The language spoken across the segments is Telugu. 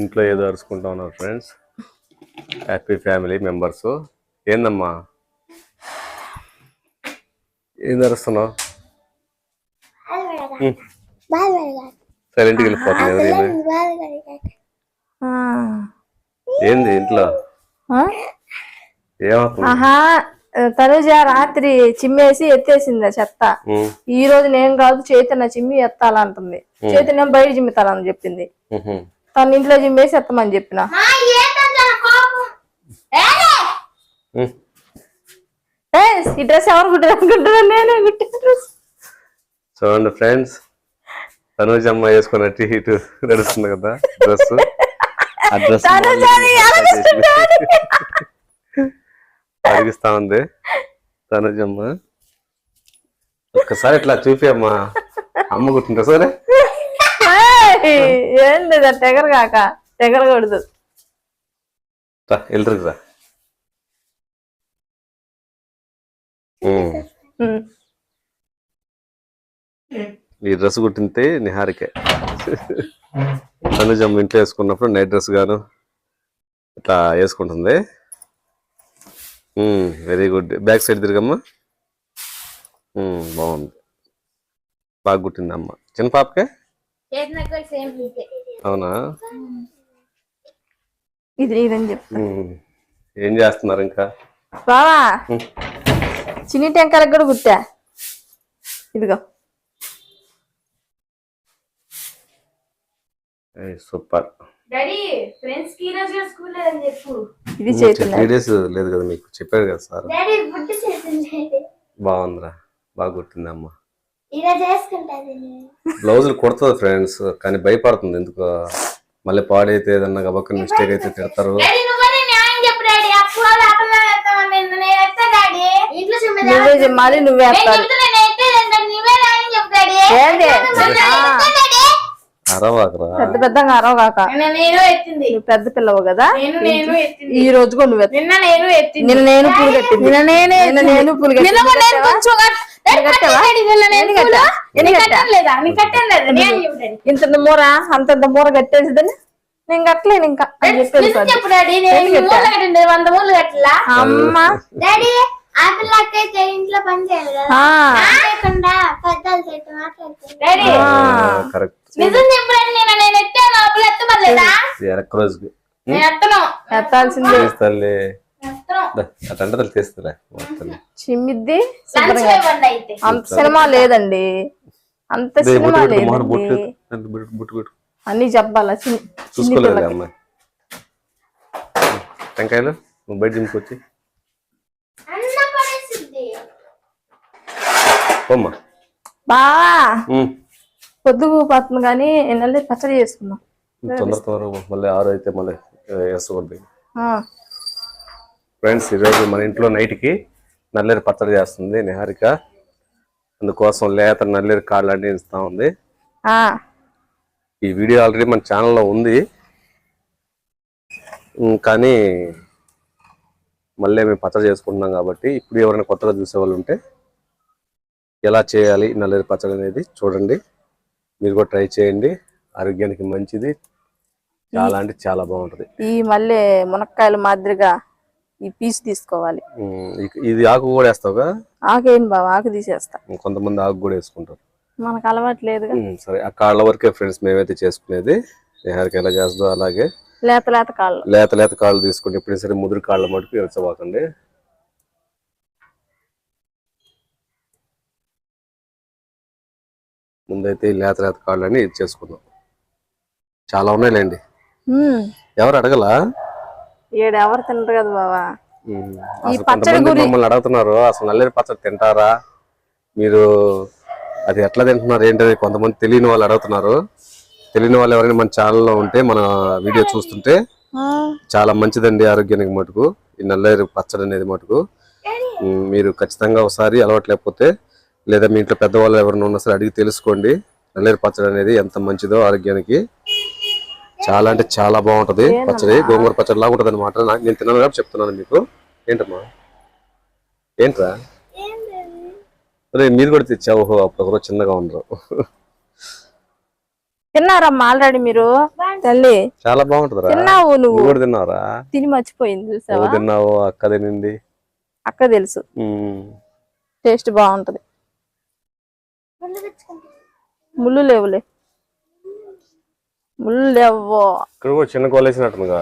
ఇంట్లో ఏదో అరుచుకుంటా ఉన్నారు ఫ్రెండ్స్ హ్యాపీ ఫ్యామిలీ మెంబర్స్ ఏందమ్మా? ఏం అరుస్తున్నావు సైలెంట్కి వెళ్ళిపోతుంది. ఏంది ఇంట్లో? తనుజ రాత్రి చిమ్మేసి ఎత్తేసింది ఆ చెత్త. ఈ రోజు నేను కాదు చైతన్య చిమ్మి ఎత్తాలంటుంది. చైతన్యం బయట చిమ్మితాలని చెప్పింది. తన ఇంట్లో చిమ్మేసి ఎత్తమని చెప్పిన. ఈ డ్రెస్ ఎవరు కుట్టారు అనుకుంటున్నాను నేనే? కుట్టిన డ్రెస్. చూడండి ఫ్రెండ్స్ తనూజ్ అమ్మ వేసుకున్నట్టు ఇటు నడుస్తుంది కదా డ్రెస్. ఆ డ్రెస్ అడిగిస్తా ఉంది. తనూజ్ అమ్మ. ఒక్కసారి ఇట్లా చూపి అమ్మా. అమ్మ కుట్టింటా సరే. ఇది టెగర్ కాక టెగరకూడదు రా ఎల్లురుకు రా. ఉమ్. ఉమ్. ఈ డ్రెస్ కుట్టింటే నిహారికే. తనుజమ్మ ఇంట్లో వేసుకున్నప్పుడు నైట్ డ్రెస్ గాను ఇట్లా వేసుకుంటుంది. వెరీ గుడ్ బ్యాక్ సైడ్ తిరగమ్మా. బాగుంది. బాగా కుట్టింది అమ్మ. చిన్న పాపకే? అవునా? ఇది ఇదని చెప్పు. ఉమ్, ఏం చేస్తున్నారు ఇంకా? బావా. చిన్ని టెంకాయలకు కూడా కుట్టా ఇదిగో. సూపర్. డాడీ ఫ్రెండ్స్కి రోజు స్కూల్ లేదని చెప్పు. ఇది లేదు కదా మీకు? చెప్పారు కదా సార్. బాగుందిరా. బాగా అమ్మ. ఇలా చేసుకుంటాది. బ్లౌజులు కుడుతుంది ఫ్రెండ్స్ కానీ భయపడుతుంది. ఎందుకో? మళ్ళీ పాడైతే ఏదన్నా గబక్క మిస్టేక్ అయితే తిడతారు. డాడీ నువ్వే న్యాయం చెప్పు డాడీ. అప్పుడు అప్పుడు వేస్తామని నేను నేను ఎత్తా డాడీ. ఇంట్లో చిమ్మ నువ్వే పెద్ద పెద్దగా అరవ కాక నిన్న నేను ఎత్తింది. నువ్వు పెద్ద పిల్లవు కదా? నేను నేను ఎత్తింది. ఈ రోజు నువ్వు. నిన్న నేను ఎత్తింది. నిన్న నేను పూలు కట్టింది. నిన్న నేనే నేను పూలు ఇంత మూర? అంతంత మూర కట్టేసిదని నేను కట్టలేను ఇంకా. అని చెప్పేది అమ్మ. ఇంట్లో పని చేయాలి కదా. రోజుకి. ఎత్తాల్సిందే. అటంటే తీస్తులే చిమ్మిద్ది అంత సినిమా లేదండి. అంత సినిమా పెట్టు అన్ని చెప్పాలా? చూసుకోలేదు పిల్లకి అమ్మాయి. టెంకాయలు? నువ్వు బయట దింపుకొచ్చి బావా. ఉమ్. పొద్దుగు పోతుంది కానీ నెల పచ్చడి చేసుకుందాం. తొందర తొందరగా మళ్ళీ ఆరు అయితే మళ్ళీ వేసుకోవద్దు. ఆ, ఫ్రెండ్స్ ఈరోజు మన ఇంట్లో నైట్కి నల్లేరు పచ్చడి చేస్తుంది నిహారిక. అందుకోసం లేత నల్లేరు కాళ్ళు అన్ని ఇస్తా ఉంది. ఈ వీడియో ఆల్రెడీ మన ఛానల్లో ఉంది. కానీ మళ్ళీ మేము పచ్చడి చేసుకుంటున్నాం కాబట్టి ఇప్పుడు ఎవరైనా కొత్తగా చూసే వాళ్ళు ఉంటే ఎలా చేయాలి నల్లేరు పచ్చడి అనేది చూడండి. మీరు కూడా ట్రై చేయండి. ఆరోగ్యానికి మంచిది. చాలా అంటే చాలా బాగుంటుంది. ఈ మళ్ళీ మునక్కాయల మాదిరిగా ఈ పీస్ తీసుకోవాలి. ఇది ఆకు కూడా వేస్తావుగా ఆకేం బావ ఆకు తీసేస్తా. కొంతమంది ఆకు కూడా వేసుకుంటారు. మనకు అలవాటు ఉమ్, సరే ఆ కాళ్ళ వరకే ఫ్రెండ్స్ మేమైతే చేసుకునేది. నిహారిక ఎలా చేస్తుందో అలాగే. లేత లేత కాళ్ళు. లేత లేత కాళ్ళు తీసుకుని ఎప్పుడైనా సరే ముదురు కాళ్ళ మటుకు ఇరచబాకండి ముందైతే ఈ లేత లేత కాళ్ళని ఇది చేసుకుందాం. చాలా ఉన్నాయిలేండి. ఎవరు అడగలా? ఈడ ఎవరు తినరు కదా బావా? మమ్మల్ని అడుగుతున్నారు అసలు నల్లేరు పచ్చడి తింటారా? మీరు అది ఎట్లా తింటున్నారు ఏంటని కొంతమంది తెలియని వాళ్ళు అడుగుతున్నారు. తెలియని వాళ్ళు ఎవరైనా మన ఛానల్లో ఉంటే మన వీడియో చూస్తుంటే చాలా మంచిదండి ఆరోగ్యానికి మటుకు. ఈ నల్లేరు పచ్చడి అనేది మటుకు. మీరు ఖచ్చితంగా ఒకసారి అలవాటు లేకపోతే లేదా మీ ఇంట్లో పెద్దవాళ్ళు ఎవరైనా ఉన్నా సరే అడిగి తెలుసుకోండి. నల్లేరు పచ్చడి అనేది ఎంత మంచిదో ఆరోగ్యానికి చాలా అంటే చాలా బాగుంటది. పచ్చడి గోంగూర పచ్చడి లాగా ఉంటది అనమాట నేను తిన్నాను కాబట్టి చెప్తున్నాను మీకు. ఏంటమ్మా? ఏంట్రా? అరే మీరు కూడా తెచ్చావు. ఓహో అప్పుడు ఒకరోజు చిన్నగా ఉండరు. తిన్నారమ్మా ఆల్రెడీ మీరు? తల్లి. చాలా బాగుంటుందిరా. తిన్నావు నువ్వు. కూడా తిన్నావురా? తిని మర్చిపోయింది చూసావా? తిన్నావు అక్క తినింది? అక్క తెలుసు. టేస్ట్ బాగుంటది. ముళ్ళు లేవులే. ముళ్ళు లేవో ఇక్కడ కూడా చిన్న కోలేసినట్టుందిగా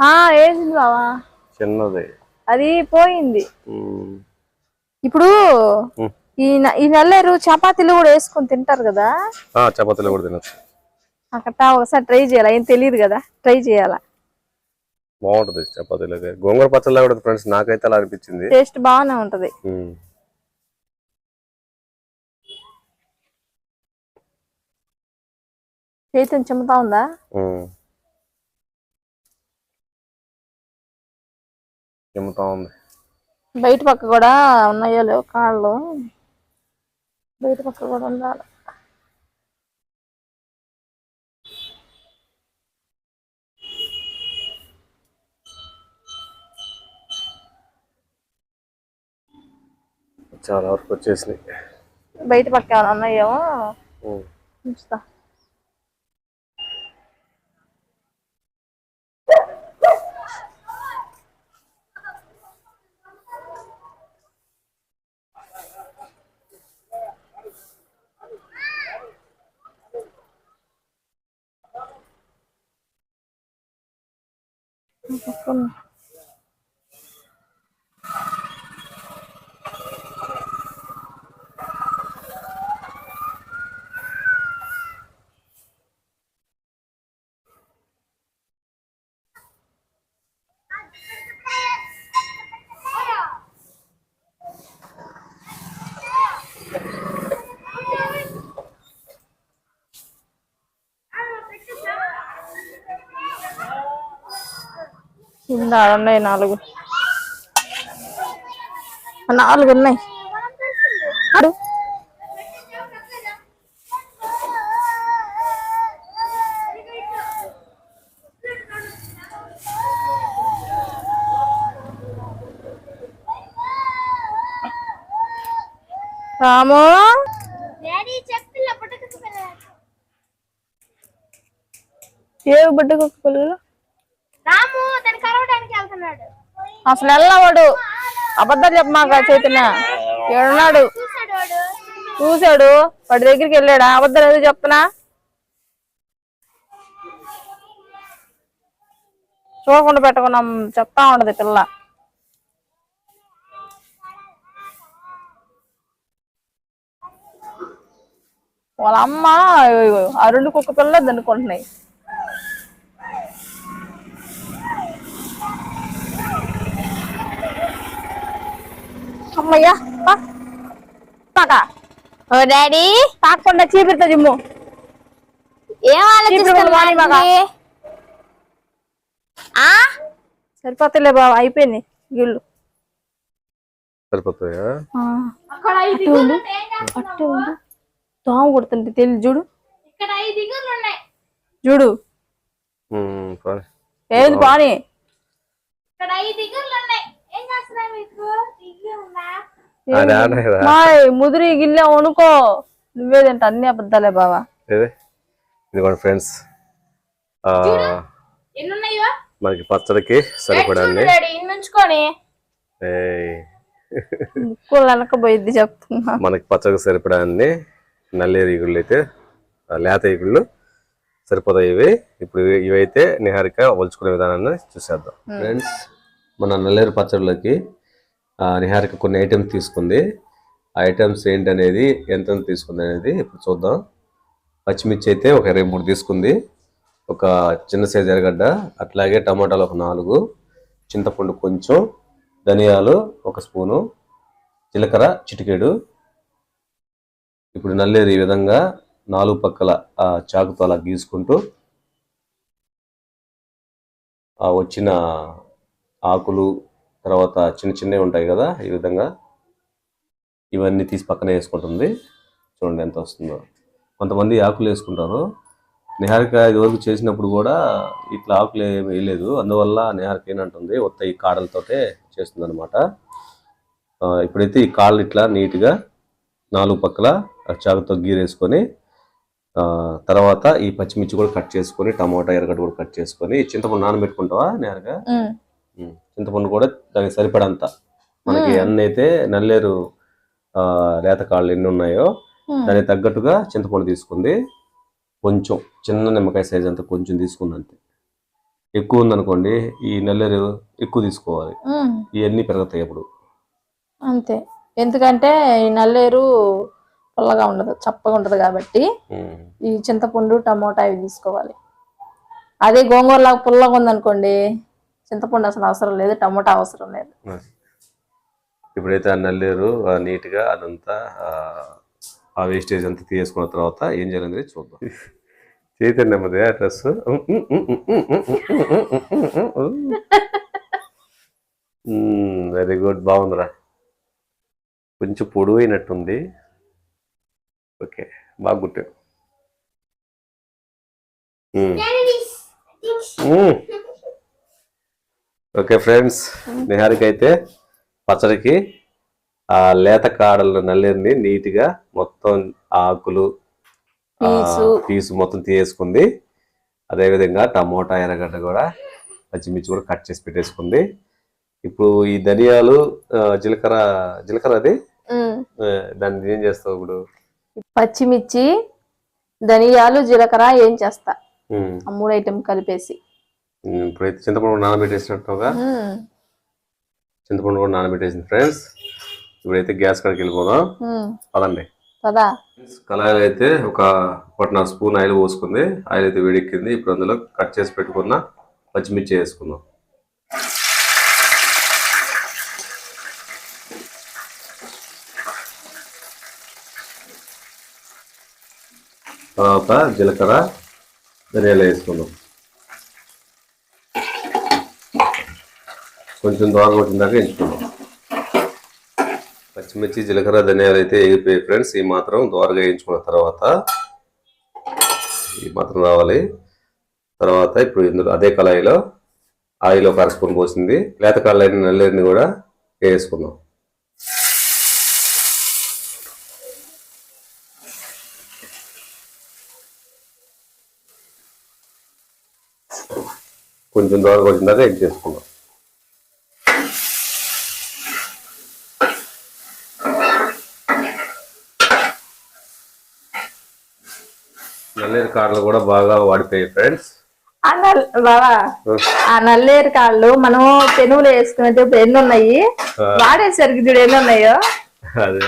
ఆ వేసింది బావా. చిన్నది. అది పోయింది. ఇప్పుడు. ఈ నల్లేరు చపాతీలు కూడా వేసుకొని తింటారు కదా? ఆ, చపాతీలు కూడా తినచ్చు. అక్కడ ఒకసారి ట్రై చేయాలి. ఏం తెలియదు కదా. ట్రై చేయాలా? బాగుంటది చపాతీలోకి. గోంగూర పచ్చళ్ళ కూడా ఫ్రెండ్స్. నాకైతే అలా అనిపించింది. టేస్ట్ బాగానే ఉంటది. ఉమ్. చైతన్య చెమ్ముతా ఉందా. చెమ్ముతా ఉంది బయట పక్క కూడా ఉన్నాయో లేవు కాళ్ళు బయట పక్క కూడా ఉండాలి చాలా వరకు వచ్చేసినాయి బయట పక్క ఏమైనా ఉన్నాయేమో ఉమ్. ఉంచుతా కింద ఉన్నాయి నాలుగు. నాలుగు ఉన్నాయి. రాము? ఏ బిడ్డ కుక్కలు రాము దాన్ని కరవడానికి వెళ్తున్నాడు. అసలు వెళ్ళవాడు. అబద్ధాలు చెప్పమాక చైతన్య. ఏడున్నాడు. చూసాడు వాడు చూశాడు. వాడి దగ్గరికి వెళ్ళాడా? అబద్ధాలు ఏదో చెప్తున్నా? చూడకుండా పెట్టకుండా చెప్తా ఉండదు పిల్ల. వాళ్ళ అమ్మ రెండు కుక్క పిల్లలు దన్నుకుంటున్నాయి అమ్మయ్యా. పా. పాకా ఓ డాడీ. తాకుండా చీపిరితో జిమ్ము ఏం. ఆలోచిస్తున్నావు ఆ? సరిపోతలే బాబా అయిపోయింది. గిళ్ళు సరిపోతాయా? ఉండు. ఉండు. దోమ కొడుతుంటే తెలియదు చూడు. చూడు. ఏది పాని? ఇక్కడ ఐదు ఇగుర్లు ఉన్నాయి. ఏం చేస్తున్నావు మీకు ముదిరి గిల్లే వణుకో. నువ్వే తింటా అన్ని అబద్ధాలే బావా. ఇదిగోండి ఫ్రెండ్స్. మనకి పచ్చడికి సరిపడా అన్ని. డాడీ ఇన్ని ఉంచుకొని ఏయ్. ముక్కులు వెనకపోయిద్ది చెప్తున్నా. మనకి పచ్చడికి సరిపడా అన్ని. నల్లేరు ఈగుళ్ళు అయితే లేత ఈగుళ్ళు సరిపోతాయి ఇవి. ఇప్పుడు ఇవి- ఇవైతే నిహారిక ఒలుచుకునే విధానాన్ని చూసేద్దాం. ఫ్రెండ్స్ మన నల్లేరు పచ్చడిలోకి నిహారిక కొన్ని ఐటమ్స్ తీసుకుంది. ఆ ఐటమ్స్ ఏంటనేది ఎంత తీసుకుంది అనేది ఇప్పుడు చూద్దాం. పచ్చిమిర్చి అయితే ఒక ఇరవై మూడు తీసుకుంది. ఒక చిన్న సైజు ఎరగడ్డ అట్లాగే టమాటాలు ఒక నాలుగు చింతపండు కొంచెం ధనియాలు ఒక స్పూను జీలకర్ర చిటికెడు. ఇప్పుడు నల్లేరు ఈ విధంగా నాలుగు పక్కల చాకుతో అలా గీసుకుంటూ ఆ వచ్చిన ఆకులు తర్వాత చిన్న చిన్నవి ఉంటాయి కదా ఈ విధంగా ఇవన్నీ తీసి పక్కన వేసుకుంటుంది. చూడండి ఎంత వస్తుందో. కొంతమంది ఆకులు వేసుకుంటారు. నిహారిక ఇదివరకు చేసినప్పుడు కూడా ఇట్లా ఆకులు ఏమి వేయలేదు. అందువల్ల నిహారిక ఏంటంటుంది ఉత్త ఈ కాడలతోటే చేస్తుంది అనమాట ఇప్పుడైతే ఈ కాళ్ళు ఇట్లా నీట్గా నాలుగు పక్కల చాకుతో గీరేసుకొని తర్వాత ఈ పచ్చిమిర్చి కూడా కట్ చేసుకొని టమాటా ఎర్రగడ్డ కూడా కట్ చేసుకొని చింతపండు నానబెట్టుకుంటావా నేరుగా చింతపండు కూడా దానికి సరిపడంత. మనకి. ఎన్ని అయితే నల్లేరు లేత కాళ్ళు ఎన్ని ఉన్నాయో దానికి తగ్గట్టుగా చింతపండు తీసుకుంది. కొంచెం చిన్న నిమ్మకాయ సైజ్ అంతా కొంచెం తీసుకుంది అంతే ఎక్కువ ఉందనుకోండి ఈ నల్లేరు ఎక్కువ తీసుకోవాలి. ఇవన్నీ పెరుగుతాయి అప్పుడు. అంతే. ఎందుకంటే ఈ నల్లేరు పుల్లగా ఉండదు చప్పగా ఉండదు కాబట్టి. ఈ చింతపండు టమోటా ఇవి తీసుకోవాలి. అదే గోంగూరలాగా పుల్లగా ఉందనుకోండి చింతపండు అసలు అవసరం లేదు టమోటా అవసరం లేదు. ఇప్పుడైతే ఆ నల్లేరు నీట్గా అదంతా ఆ, వేస్టేజ్ అంతా తీసుకున్న తర్వాత ఏం చేయాలనేది చూద్దాం. చైతన్యమ్మదే ఆ డ్రెస్. వెరీ గుడ్ బాగుందిరా. కొంచెం పొడుగు అయినట్టుంది ఓకే బాగా గుట్టావు ఓకే ఫ్రెండ్స్ నిహారిక అయితే పచ్చడికి ఆ లేత కాడల నల్లేరుని నీట్గా మొత్తం ఆకులు పీసు. మొత్తం తీసేసుకుంది అదేవిధంగా టమోటా ఎర్రగడ్డ కూడా పచ్చిమిర్చి కూడా కట్ చేసి పెట్టేసుకుంది. ఇప్పుడు ఈ ధనియాలు జీలకర్ర జీలకర్ర అది? దాన్ని ఏం చేస్తావు ఇప్పుడు? పచ్చిమిర్చి ధనియాలు జీలకర్ర ఏం చేస్తా? ఆ మూడు ఐటెం కలిపేసి. ఇప్పుడైతే చింతపండు నానబెట్టేసినట్టుగా. ఉమ్, చింతపండు కూడా నానబెట్టేసింది ఫ్రెండ్స్. ఇప్పుడైతే గ్యాస్ కాడికి వెళ్ళిపోదాం. పదండి. కదా కళాయిలు అయితే ఒక ఒకటిన్నర స్పూన్ ఆయిల్ పోసుకుంది. ఆయిల్ అయితే వేడెక్కింది. ఇప్పుడు అందులో కట్ చేసి పెట్టుకున్న పచ్చిమిర్చి వేసుకుందాం. తర్వాత జీలకర్ర ధనియాలు వేసుకుందాం. కొంచెం దోరగా కొట్టిన ఎంచుకున్నాం పచ్చిమిర్చి జీలకర్ర ధనియాలు అయితే ఎగిపోయాయి ఫ్రెండ్స్. ఈ మాత్రం దోరగా వేయించుకున్న తర్వాత ఈ మాత్రం రావాలి. తర్వాత ఇప్పుడు ఇందులో అదే కళాయిలో ఆయిల్ ఒక అర స్పూన్ పోసింది. లేత కళ్ళని నల్లేరిని కూడా వేసుకున్నాం కొంచెం దోరగా వచ్చిన దాకా చేసుకున్నాం నల్లేరు కాడలు కూడా బాగా వాడిపోయాయి ఫ్రెండ్స్ ఆ నల్ బావా ఆ నల్లేరు కాళ్ళు మనం పెనుగులు వేసుకునేటప్పుడు ఎన్ని ఉన్నాయి? వాడేసరికి చూడు ఎన్ని ఉన్నాయో. అదే.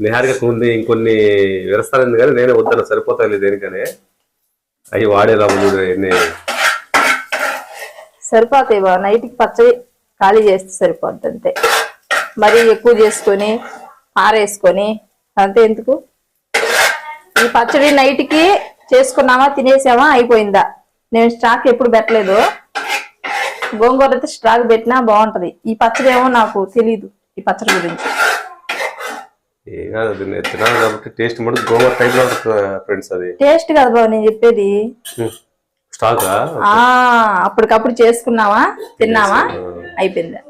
నిహారిక కొన్ని ఇంకొన్ని విరస్తానంది కానీ నేనే వద్దన సరిపోతాయి దేనికనే. అవి వాడేలా చూడు ఎన్ని. సరిపోతాయి బావ నైట్కి పచ్చడి ఖాళీ చేస్తే సరిపోద్ది అంతే. మరీ ఎక్కువ చేసుకొని ఆరేసుకొని అంతే ఎందుకు? ఈ పచ్చడి నైట్కి చేసుకున్నామా తినేసామా అయిపోయిందా. నేను స్టాక్ ఎప్పుడు పెట్టలేదు. గోంగూర అయితే స్టాక్ పెట్టినా బాగుంటది. ఈ పచ్చడి ఏమో నాకు తెలీదు ఈ పచ్చడి గురించి. టేస్ట్ మటు గోవా టైప్లో ఫ్రెండ్స్ అది. టేస్ట్ కదా బావ నేను చెప్పేది. స్టాకా అప్పటికప్పుడు చేసుకున్నావా తిన్నావా అయిపోయిందా.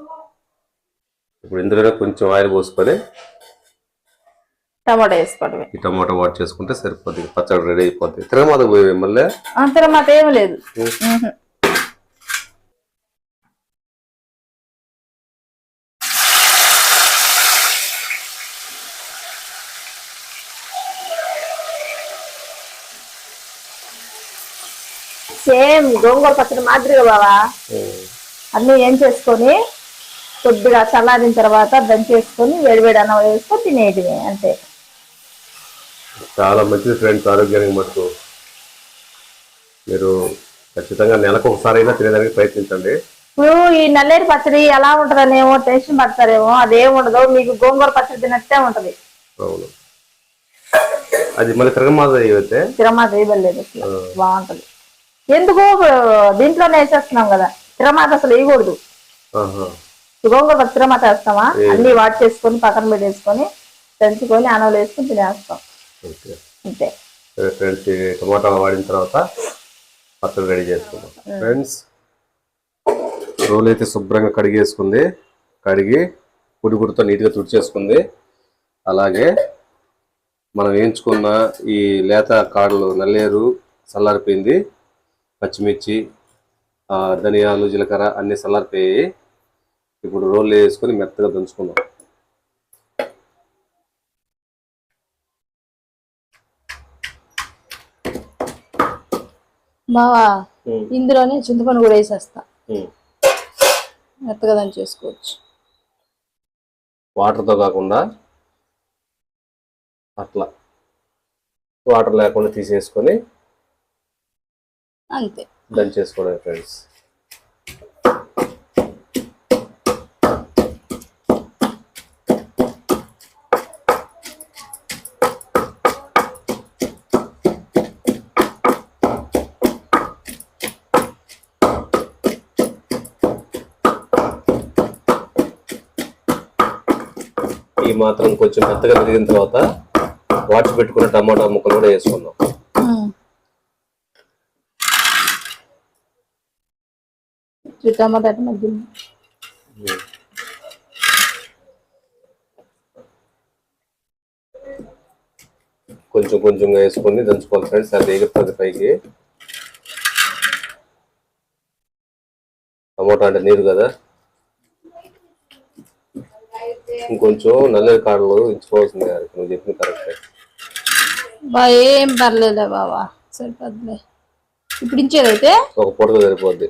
ఇప్పుడు ఇందులోనే కొంచెం ఆయిల్ పోసుకొని టమాటా వేసుకోవడమే. ఈ టమాటా వాట్ చేసుకుంటే సరిపోతుంది పచ్చడి రెడీ అయిపోద్ది. తిరగమాత పోయి మళ్ళీ? మాట ఏమి లేదు. సేమ్ గోంగూర పచ్చడి మాదిరిగా బావా. అన్ని ఏం చేసుకొని కొద్దిగా చల్లారిన తర్వాత దంచేసుకొని వేడివేడి అన్నం వేసుకొని తినేయటమే అంతే. చాలా మంచిది ఫ్రెండ్స్ ఆరోగ్యానికి మటుకు. మీరు ఖచ్చితంగా నెలకు ఒకసారి అయినా తినేదానికి ప్రయత్నించండి. ఇప్పుడు ఈ నల్లేరు పచ్చడి ఎలా ఉంటదనేమో టెన్షన్ పడతారేమో అదేం ఉండదు. మీకు గోంగూర పచ్చడి తినట్టే ఉంటది. అవును. అది మళ్ళీ తిరగమాత అయితే తిరమాత వేయబడలేదు అసలు బాగుంటది. ఎందుకు? దీంట్లోనే వేసేస్తున్నాం కదా. తిరమాత అసలు వేయకూడదు. గోంగూర పచ్చడి తిరమాత వేస్తామా? అన్ని వాట్ చేసుకొని పక్కన పెట్టేసుకొని దంచుకొని అన్నంలో వేసుకొని తినేస్తాం. ఓకే. అంతే. ఫ్రెండ్స్ ఈ టమాటా వాడిన తర్వాత పచ్చడి రెడీ చేసుకుందాం. ఫ్రెండ్స్ రోలు అయితే శుభ్రంగా కడిగేసుకుంది. కడిగి పొడి గుడితో నీట్గా తుడిచేసుకుంది. అలాగే మనం వేయించుకున్న ఈ లేత కాడలు నల్లేరు చల్లారిపోయింది. పచ్చిమిర్చి ధనియాలు జీలకర్ర అన్ని చల్లారిపోయాయి. ఇప్పుడు రోళ్ళు వేసుకొని మెత్తగా దంచుకుందాం. బావా ఇందులోనే చింతపండు కూడా వేసేస్తా. మెత్తగా దాన్ని చేసుకోవచ్చు. వాటర్తో కాకుండా అట్లా. వాటర్ లేకుండా తీసేసుకొని అంతే. దంచేసుకోవడం ఫ్రెండ్స్. మాత్రం కొంచెం మెత్తగా పెరిగిన తర్వాత వాటి పెట్టుకున్న టమాటా ముక్కలు కూడా వేసుకుందాం. టమాటా కొంచెం కొంచెంగా వేసుకొని దంచుకోవాలి ఫ్రెండ్స్ అది ఎగురుతుంది పైకి. టమోటా అంటే నీరు కదా? ఇంకొంచెం నల్లని కాడలు ఎంచుకోవాల్సిందే నువ్వు చెప్పింది కరెక్టే. బా ఏం పర్లేదులే బావా సరిపోద్దులే. ఇప్పుడు ఇంచేదైతే ఒక పూటగా సరిపోద్ది.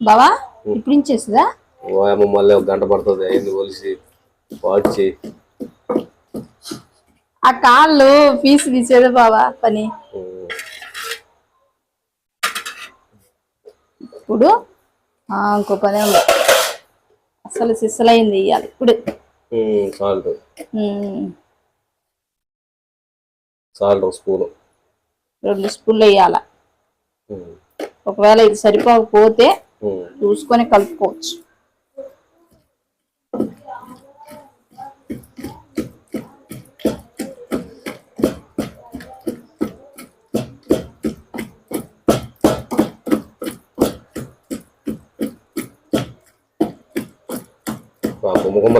బావా ఇప్పుడు వాయమ్మ మళ్ళీ ఒక గంట పడుతుంది. అయింది ఒలిసి వాడ్చి ఆ కాళ్ళు పీసు తీసేదే బావా పని. ఇప్పుడు ఆ, ఇంకో పని ఉంది. అసలు సిస్సలైంది ఇయ్యాలి. ఇప్పుడు. సాల్ట్ సాల్ట్ ఒక స్పూను. రెండు స్పూన్లు వేయాల. ఒకవేళ ఇది సరిపోకపోతే చూసుకొని కలుపుకోవచ్చు.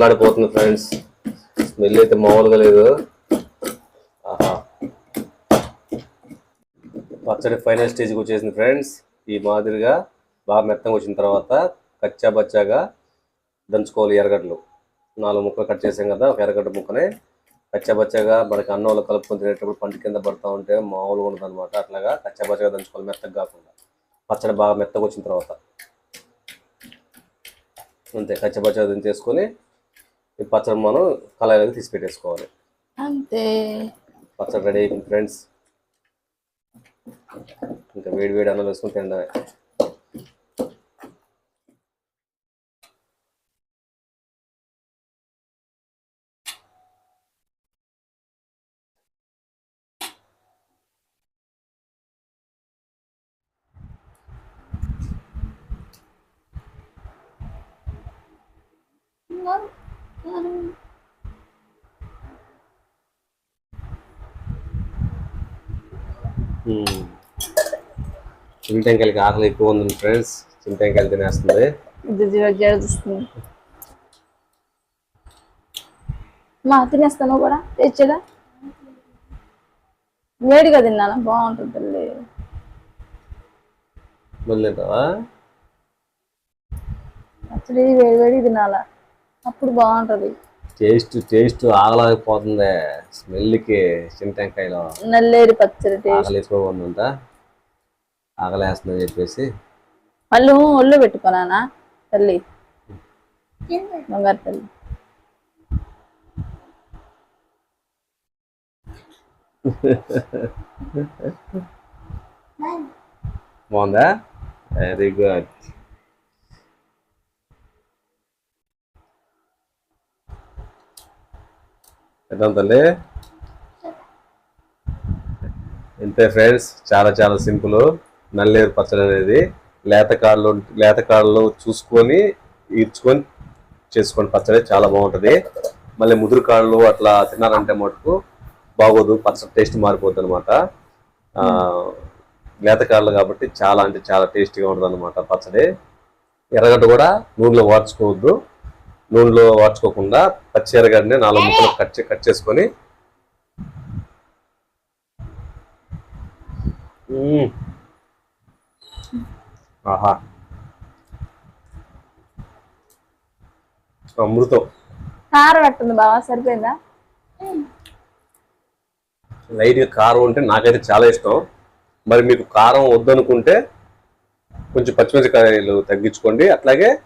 గుమ్మ ఫ్రెండ్స్ స్మెల్ అయితే మామూలుగా లేదు. ఆహా. పచ్చడి ఫైనల్ స్టేజ్కి వచ్చేసింది ఫ్రెండ్స్ ఈ మాదిరిగా బాగా మెత్తగా వచ్చిన తర్వాత కచ్చా బచ్చాగా దంచుకోవాలి ఎర్రగడ్డలు. నాలుగు ముక్కలు కట్ చేసాం కదా ఒక ఎర్రగడ్డ ముక్కనే. కచ్చా బచ్చాగా మనకి అన్నంలో కలుపుకొని తినేటప్పుడు పంట కింద పడుతూ ఉంటే మామూలుగా ఉండదు అనమాట అట్లాగా కచ్చాబచ్చాగా దంచుకోవాలి మెత్తగా కాకుండా. పచ్చడి బాగా మెత్తగా వచ్చిన తర్వాత. అంతే కచ్చపచ్చగా దించేసుకొని ఈ పచ్చడి మనం కళాయిలోకి తీసి పెట్టేసుకోవాలి. అంతే. పచ్చడి రెడీ అయిపోయింది ఫ్రెండ్స్. ఇంకా వేడి వేడి అన్నం వేసుకొని తినడమే. చింతకాయలకి ఆకలి ఎక్కువ ఉంది ఫ్రెండ్స్ చింతకాయలు తినేస్తుంది. మా తినేస్తాను కూడా తెచ్చదా వేడిగా తిన్నాను బాగుంటుంది తల్లి. మళ్ళీ వేడి వేడి తినాలా? అప్పుడు బాగుంటది. టేస్ట్ టేస్ట్ ఆగలేకపోతుంది. స్మెల్కి చింతకాయలో నల్లేరు పచ్చడి టేస్ట్. ఆకలి ఎక్కువ ఉందంట ఆకలేస్తుందని చెప్పేసి. వాళ్ళు ఒళ్ళు పెట్టుకున్నానా తల్లి? బంగారు తల్లి. బాగుందా? వెరీ గుడ్ ఎట్లా తల్లి ఇంతే ఫ్రెండ్స్ చాలా చాలా సింపుల్. నల్లేరు పచ్చడి అనేది లేత కాళ్ళు లేత కాళ్ళు చూసుకొని ఈడ్చుకొని చేసుకోండి పచ్చడి చాలా బాగుంటది. మళ్ళీ ముదురు కాళ్ళు అట్లా తిన్నారంటే మటుకు బాగోదు పచ్చడి టేస్ట్ మారిపోద్ది అనమాట లేత కాళ్ళు కాబట్టి చాలా అంటే చాలా టేస్టీగా ఉంటుంది అనమాట పచ్చడి. ఎర్రగడ్డ కూడా నూనెలో వార్చుకోవద్దు. నూనెలో వాడ్చుకోకుండా పచ్చి ఎర్రగడ్డని నాలుగు ముక్కలు కట్ చే- కట్ చేసుకొని. ఆహా. అమృతం. కారం ఎట్టుంది బావా? సరిపోయిందా? లైట్గా కారం ఉంటే నాకైతే చాలా ఇష్టం. మరి మీకు కారం వద్దనుకుంటే కొంచెం పచ్చిమిరపకాయలు తగ్గించుకోండి. అట్లాగే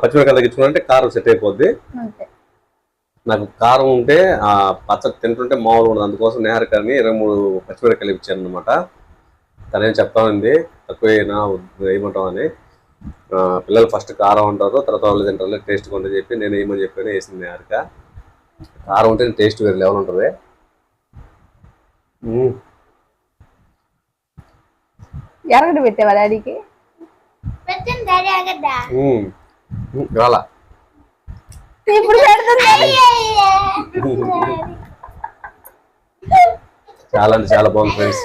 పచ్చిమిరపకాయలు తగ్గించుకుంటే కారం సెట్ అయిపోద్ది. నాకు కారం ఉంటే ఆ పచ్చడి తింటుంటే మామూలు ఉండదు. అందుకోసం నేహరికాని ఇరవై మూడు పచ్చిమిరపకాయలు ఇచ్చాను అనమాట తనేం చెప్తా ఉంది తక్కువేనా వేయమంటాం అని. పిల్లలు ఫస్ట్ కారం అంటారు తర్వాత వాళ్ళు తింటారు టేస్ట్ కొంటే చెప్పి నేను వేయమని చెప్పాను వేసింది నేహరిక. కారం ఉంటే టేస్ట్ వేరే లెవెల్ ఉంటుంది. ఎరగడ పెట్టావా డాడీకి? రాలా. ఇప్పుడు పెడుతుంది. చాలా అంటే చాలా బాగుంది ఫ్రెండ్స్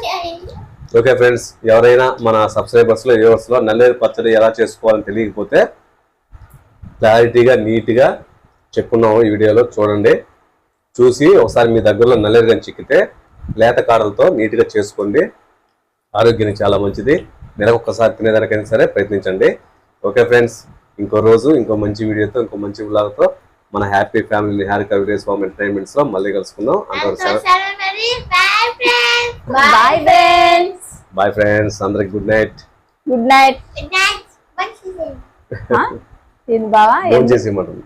ఓకే ఫ్రెండ్స్ ఎవరైనా మన సబ్స్క్రైబర్స్లో వ్యూవర్స్లో నల్లేరు పచ్చడి ఎలా చేసుకోవాలని తెలియకపోతే క్లారిటీగా నీట్గా చెప్పున్నాము ఈ వీడియోలో చూడండి. చూసి ఒకసారి మీ దగ్గరలో నల్లేరు కానీ చిక్కితే లేత కాడలతో నీట్గా చేసుకోండి. ఆరోగ్యానికి చాలా మంచిది. నెల ఒక్కసారి తినేదానికైనా సరే ప్రయత్నించండి. ఓకే ఫ్రెండ్స్ ఇంకో రోజు ఇంకో మంచి వీడియోతో ఇంకో మంచి vlog తో మన హ్యాపీ ఫ్యామిలీ హారిక వీడియోస్ ఫామ్ ఎంటర్టైన్మెంట్స్లో మళ్ళీ కలుసుకుందాం మరి. బాయ్ ఫ్రెండ్స్ అందరికి good night good night good night బావా? ఇవ్వమంటుంది.